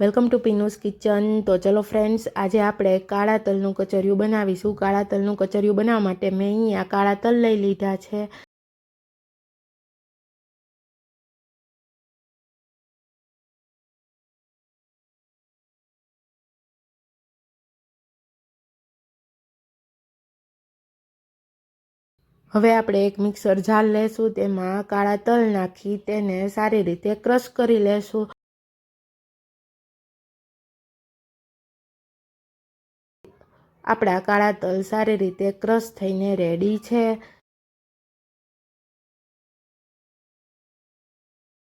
Welcome to પીનુસ kitchen. તો ચલો friends આજે આપણે કાળા તલનું કચરિયું બનાવીશું. કાળા તલનું કચરિયું બનાવવા માટે મેં અહીંયા કાળા તલ લઈ લીધા છે. હવે આપણે એક મિક્સર જાર લેશું, તેમાં કાળા તલ નાખી તેને સારી રીતે ક્રશ કરી લેશું. આપણા કાળા તલ સારી રીતે ક્રશ થઈને રેડી છે.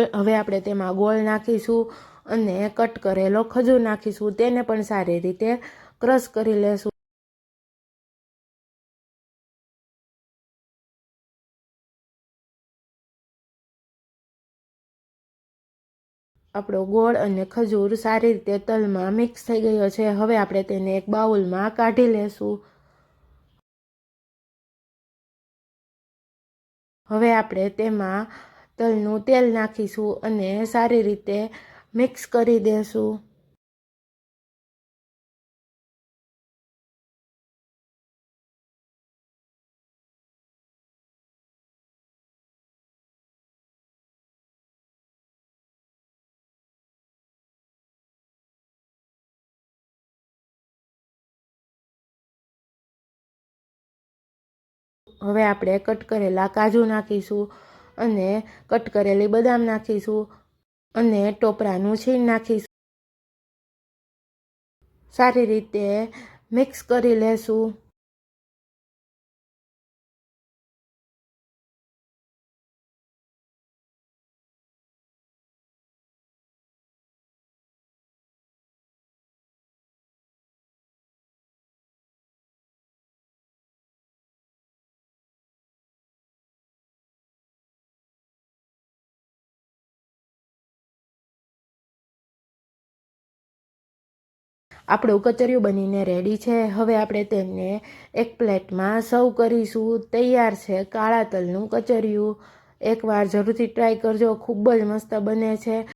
હવે આપણે તેમાં ગોળ નાખીશું અને કટ કરેલો ખજૂર નાખીશું. તેને પણ સારી રીતે ક્રશ કરી લેશું. આપણો ગોળ અને ખજૂર સારી રીતે તલમાં મિક્સ થઈ ગયો છે. હવે આપણે તેને એક બાઉલમાં કાઢી લેશું. હવે આપણે તેમાં તલનું તેલ નાખીશું અને સારી રીતે મિક્સ કરી દેશું. હવે આપણે કટ કરેલા કાજુ નાખીશું અને કટ કરેલી બદામ નાખીશું અને ટોપરાનું છીણ નાખીશું. સારી રીતે મિક્સ કરી લેશું. આપણું કચરિયું બનીને રેડી છે. હવે આપણે તેને એક પ્લેટમાં સર્વ કરીશું. તૈયાર છે કાળા તલનું કચરિયું. એકવાર જરૂરથી ટ્રાય કરજો. ખૂબ જ મસ્ત બને છે.